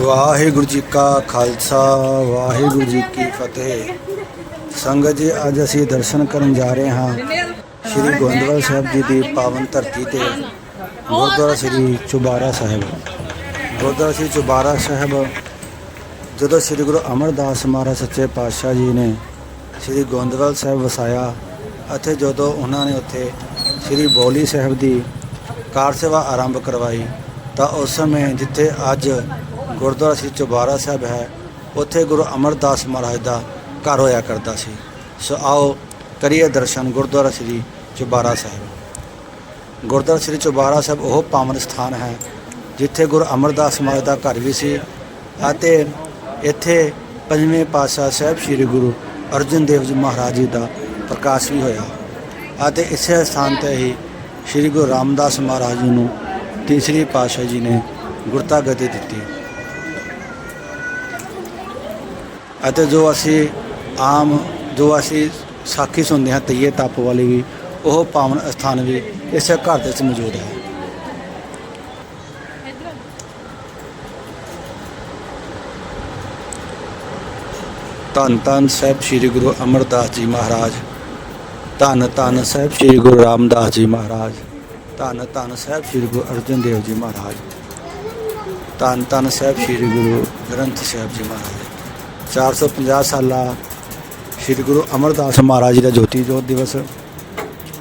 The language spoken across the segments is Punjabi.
ਵਾਹਿਗੁਰੂ ਜੀ ਕਾ ਖਾਲਸਾ, ਵਾਹਿਗੁਰੂ ਜੀ ਕੀ ਫਤਿਹ। ਸੰਗਤ ਜੀ, ਅੱਜ ਅਸੀਂ ਦਰਸ਼ਨ ਕਰਨ ਜਾ ਰਹੇ ਹਾਂ ਸ੍ਰੀ ਗੋਇੰਦਵਾਲ ਸਾਹਿਬ ਜੀ ਦੀ ਪਾਵਨ ਧਰਤੀ ਤੇ, ਗੁਰਦੁਆਰਾ ਸ੍ਰੀ ਚੁਬਾਰਾ ਸਾਹਿਬ। ਗੁਰਦੁਆਰਾ ਸ੍ਰੀ ਚੁਬਾਰਾ ਸਾਹਿਬ, ਜਦੋਂ ਸ੍ਰੀ ਗੁਰੂ ਅਮਰਦਾਸ ਮਹਾਰਾਜ ਸੱਚੇ ਪਾਤਸ਼ਾਹ ਜੀ ਨੇ ਸ੍ਰੀ ਗੋਇੰਦਵਾਲ ਸਾਹਿਬ ਵਸਾਇਆ, ਅਤੇ ਜਦੋਂ ਉਹਨਾਂ ਨੇ ਉੱਥੇ ਸ੍ਰੀ ਬੋਲੀ ਸਾਹਿਬ ਦੀ ਕਾਰ ਸੇਵਾ ਆਰੰਭ ਕਰਵਾਈ ਤਾਂ ਉਸ ਸਮੇਂ ਜਿੱਥੇ ਅੱਜ ਗੁਰਦੁਆਰਾ ਸ੍ਰੀ ਚੁਬਾਰਾ ਸਾਹਿਬ ਹੈ, ਉੱਥੇ ਗੁਰੂ ਅਮਰਦਾਸ ਮਹਾਰਾਜ ਦਾ ਘਰ ਹੋਇਆ ਕਰਦਾ ਸੀ। ਸੋ ਆਓ ਕਰੀਏ ਦਰਸ਼ਨ ਗੁਰਦੁਆਰਾ ਸ੍ਰੀ ਚੁਬਾਰਾ ਸਾਹਿਬ। ਗੁਰਦੁਆਰਾ ਸ੍ਰੀ ਚੁਬਾਰਾ ਸਾਹਿਬ ਉਹ ਪਾਵਨ ਸਥਾਨ ਹੈ, ਜਿੱਥੇ ਗੁਰੂ ਅਮਰਦਾਸ ਮਹਾਰਾਜ ਦਾ ਘਰ ਵੀ ਸੀ ਅਤੇ ਇੱਥੇ ਪੰਜਵੇਂ ਪਾਤਸ਼ਾਹ ਸਾਹਿਬ ਸ੍ਰੀ ਗੁਰੂ ਅਰਜਨ ਦੇਵ ਜੀ ਮਹਾਰਾਜ ਜੀ ਦਾ ਪ੍ਰਕਾਸ਼ ਵੀ ਹੋਇਆ। ਅਤੇ ਇਸੇ ਸਥਾਨ ਤੇ ਹੀ ਸ੍ਰੀ ਗੁਰੂ ਰਾਮਦਾਸ ਮਹਾਰਾਜ ਜੀ ਨੂੰ ਤੀਸਰੀ ਪਾਤਸ਼ਾਹ ਜੀ ਨੇ ਗੁਰਤਾ ਗਤੀ ਦਿੱਤੀ। ਅਤੇ ਜੋ ਅਸੀਂ ਆਮ, ਜੋ ਅਸੀਂ ਸਾਖੀ ਸੁਣਦੇ ਹਾਂ ਤਈਏ ਤਪ ਵਾਲੀ ਵੀ, ਉਹ ਪਾਵਨ ਸਥਾਨ ਵੀ ਇਸੇ ਘਰ ਦੇ ਵਿੱਚ ਮੌਜੂਦ ਹੈ। ਧੰਨ ਧੰਨ ਸਾਹਿਬ ਸ੍ਰੀ ਗੁਰੂ ਅਮਰਦਾਸ ਜੀ ਮਹਾਰਾਜ। ਧੰਨ ਧੰਨ ਸਾਹਿਬ ਸ੍ਰੀ ਗੁਰੂ ਰਾਮਦਾਸ ਜੀ ਮਹਾਰਾਜ। ਧੰਨ ਧੰਨ ਸਾਹਿਬ ਸ੍ਰੀ ਗੁਰੂ ਅਰਜਨ ਦੇਵ ਜੀ ਮਹਾਰਾਜ। ਧੰਨ ਧੰਨ ਸਾਹਿਬ ਸ੍ਰੀ ਗੁਰੂ ਗ੍ਰੰਥ ਸਾਹਿਬ ਜੀ ਮਹਾਰਾਜ। 450 ਸਾਲਾ ਸ੍ਰੀ ਗੁਰੂ ਅਮਰਦਾਸ ਮਹਾਰਾਜ ਜੀ ਦਾ ਜੋਤੀ ਜੋਤ ਦਿਵਸ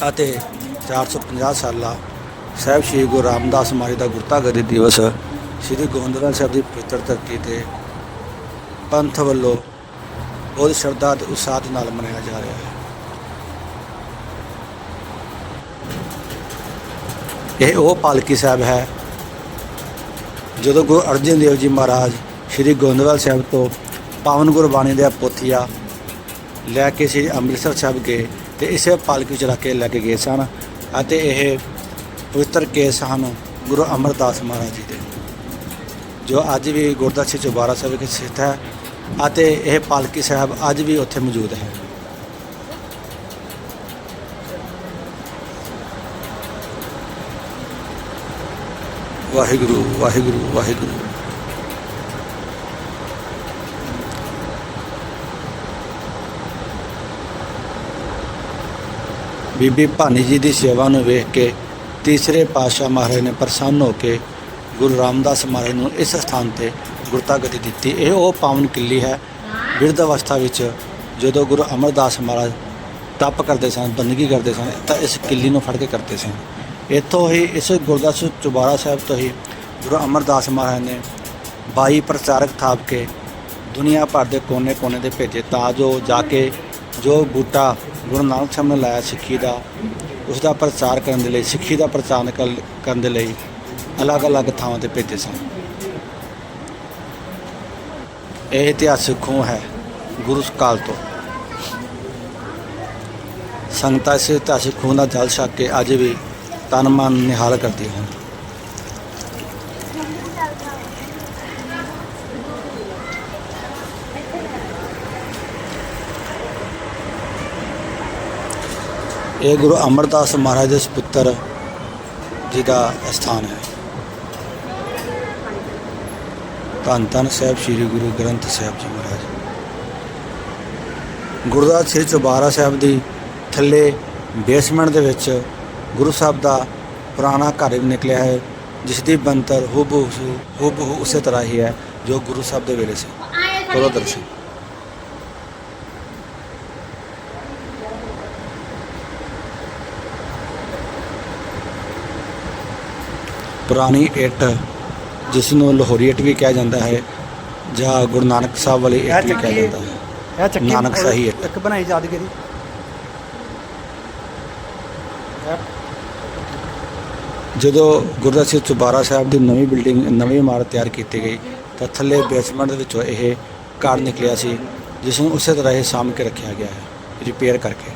ਅਤੇ 450 ਸਾਲਾ ਸਾਹਿਬ ਸ੍ਰੀ ਗੁਰੂ ਰਾਮਦਾਸ ਮਹਾਰਾਜ ਦਾ ਗੁਰਤਾ ਗੱਦੀ ਦਿਵਸ ਸ੍ਰੀ ਗੋਬਿੰਦਵਾਲ ਸਾਹਿਬ ਦੀ ਪਵਿੱਤਰ ਧਰਤੀ ਤੇ ਪੰਥ ਵੱਲੋਂ ਬਹੁਤ ਸ਼ਰਧਾ ਤੇ ਉਤਸ਼ਾਹ ਦੇ ਨਾਲ ਮਨਾਇਆ ਜਾ ਰਿਹਾ ਹੈ। ਇਹ ਉਹ ਪਾਲਕੀ ਸਾਹਿਬ ਹੈ, ਜਦੋਂ ਗੁਰੂ ਅਰਜਨ ਦੇਵ ਜੀ ਮਹਾਰਾਜ ਸ੍ਰੀ ਗੋਇੰਦਵਾਲ ਸਾਹਿਬ ਤੋਂ ਪਾਵਨ ਗੁਰਬਾਣੀ ਦੇ ਪੋਥੀਆ ਲੈ ਕੇ ਸ੍ਰੀ ਅੰਮ੍ਰਿਤਸਰ ਸਾਹਿਬ ਗਏ ਤੇ ਇਸੇ ਪਾਲਕੀ ਵਿੱਚ ਰੱਖ ਕੇ ਲੈ ਕੇ ਗਏ ਸਨ ਅਤੇ ਇਹ ਪਵਿੱਤਰ ਕੇਸ ਹਨ ਗੁਰੂ ਅਮਰਦਾਸ ਮਹਾਰਾਜ ਜੀ ਦੇ, ਜੋ ਅੱਜ ਵੀ ਗੁਰਦੁਆਰਾ ਸ੍ਰੀ ਚੁਬਾਰਾ ਸਾਹਿਬ ਵਿਖੇ ਸਥਿਤ ਹੈ ਅਤੇ ਇਹ ਪਾਲਕੀ ਸਾਹਿਬ ਅੱਜ ਵੀ ਉੱਥੇ ਮੌਜੂਦ ਹੈ। ਵਾਹਿਗੁਰੂ ਵਾਹਿਗੁਰੂ ਵਾਹਿਗੁਰੂ। ਬੀਬੀ ਭਾਨੀ ਜੀ ਦੀ ਸੇਵਾ ਨੂੰ ਵੇਖ ਕੇ ਤੀਸਰੇ ਪਾਤਸ਼ਾਹ ਮਹਾਰਾਜ ਨੇ ਪ੍ਰਸੰਨ ਹੋ ਕੇ ਗੁਰੂ ਰਾਮਦਾਸ ਮਹਾਰਾਜ ਨੂੰ ਇਸ ਸਥਾਨ ਤੇ ਗੁਰਤਾ ਗਤੀ ਦਿੱਤੀ। ਇਹ ਉਹ ਪਾਵਨ ਕਿੱਲੀ ਹੈ, ਬਿਰਧ ਅਵਸਥਾ ਵਿੱਚ ਜਦੋਂ ਗੁਰੂ ਅਮਰਦਾਸ ਮਹਾਰਾਜ ਤਪ ਕਰਦੇ ਸਨ ਬੰਦਗੀ ਕਰਦੇ ਸਨ, ਤਾਂ ਇਸ ਕਿੱਲੀ ਨੂੰ ਫੜ ਕੇ ਕਰਦੇ ਸਨ। ਇੱਥੋਂ ਹੀ ਇਸ ਗੁਰਦਾਸ ਚੁਬਾਰਾ ਸਾਹਿਬ ਤੋਂ ਹੀ ਗੁਰੂ ਅਮਰਦਾਸ ਮਹਾਰਾਜ ਨੇ ਬਾਈ ਪ੍ਰਚਾਰਕ ਥਾਪ ਕੇ ਦੁਨੀਆ ਭਰ ਦੇ ਕੋਨੇ-ਕੋਨੇ ਦੇ ਭੇਜੇ ਤਾਂ ਜੋ ਜਾ ਕੇ ਜੋ ਬੂਟਾ ਗੁਰੂ ਨਾਨਕ ਸਾਹਿਬ ਨੇ ਲਾਇਆ ਸਿੱਖੀ ਦਾ ਉਸ ਦਾ ਪ੍ਰਚਾਰ ਕਰਨ ਦੇ ਲਈ, ਸਿੱਖੀ ਦਾ ਪ੍ਰਚਾਰ ਕਰਨ ਦੇ ਲਈ ਅਲੱਗ-ਅਲੱਗ ਥਾਵਾਂ ਤੇ ਭੇਜੇ ਸਨ। ਇਹ ਇਤਿਹਾਸਿਕ ਖੂਹ ਹੈ ਗੁਰੂ ਕਾਲ ਤੋਂ। ਸੰਗਤਾਂ ਇਸ ਇਤਿਹਾਸਿਕ ਖੂਹ ਦਾ ਜਲ ਛਕ ਕੇ ਅੱਜ ਵੀ ਤਨ ਮਨ ਨਿਹਾਲ ਕਰਦੀਆਂ ਹਨ ਇਹ ਗੁਰੂ ਅਮਰਦਾਸ ਮਹਾਰਾਜ ਦੇ ਸੁਪੁੱਤਰ ਜੀ ਦਾ ਸਥਾਨ ਹੈ। ਧੰਨ ਧੰਨ ਸਾਹਿਬ ਸ੍ਰੀ ਗੁਰੂ ਗ੍ਰੰਥ ਸਾਹਿਬ ਜੀ ਮਹਾਰਾਜ। ਗੁਰਦਾਸ ਸ੍ਰੀ ਚੁਬਾਰਾ ਸਾਹਿਬ ਦੀ ਥੱਲੇ ਬੇਸਮੈਂਟ ਦੇ ਵਿੱਚ ਗੁਰੂ ਸਾਹਿਬ ਦਾ ਪੁਰਾਣਾ ਘਰ ਵੀ ਨਿਕਲਿਆ ਹੈ ਜਿਸ ਦੀ ਬੰਤਰ ਹੂਬਹੂ ਹੂਬਹੂ ਉਸੇ ਤਰ੍ਹਾਂ ਹੀ ਹੈ ਜੋ ਗੁਰੂ ਸਾਹਿਬ ਦੇ ਵੇਲੇ ਸੀ। ਕਰੋ ਦਰਸ਼ਨ। ਪੁਰਾਣੀ ਇੱਟ ਜਿਸ ਨੂੰ ਲਾਹੌਰੀ ਇੱਟ ਵੀ ਕਿਹਾ ਜਾਂਦਾ ਹੈ ਜਾਂ ਗੁਰੂ ਨਾਨਕ ਸਾਹਿਬ ਵਾਲੀ ਇੱਟ ਵੀ ਕਿਹਾ ਜਾਂਦਾ ਹੈ। ਇਹ ਚੱਕੀ ਨਾਨਕ ਸ਼ਾਹੀ ਇੱਟ। ਇੱਕ ਬਣਾਈ ਯਾਦਗਾਰੀ। ਜਦੋਂ ਗੁਰਦੁਆਰਾ ਸਾਹਿਬ ਚੁਬਾਰਾ ਸਾਹਿਬ ਦੀ ਨਵੀਂ ਬਿਲਡਿੰਗ, ਨਵੀਂ ਇਮਾਰਤ ਤਿਆਰ ਕੀਤੀ ਗਈ, ਤਾਂ ਥੱਲੇ ਬੇਸਮੈਂਟ ਦੇ ਵਿੱਚੋਂ ਇਹ ਘਰ ਨਿਕਲਿਆ ਸੀ, ਜਿਸ ਨੂੰ ਉਸੇ ਤਰ੍ਹਾਂ ਇਹ ਸਾਂਭ ਕੇ ਰੱਖਿਆ ਗਿਆ ਹੈ ਰਿਪੇਅਰ ਕਰਕੇ।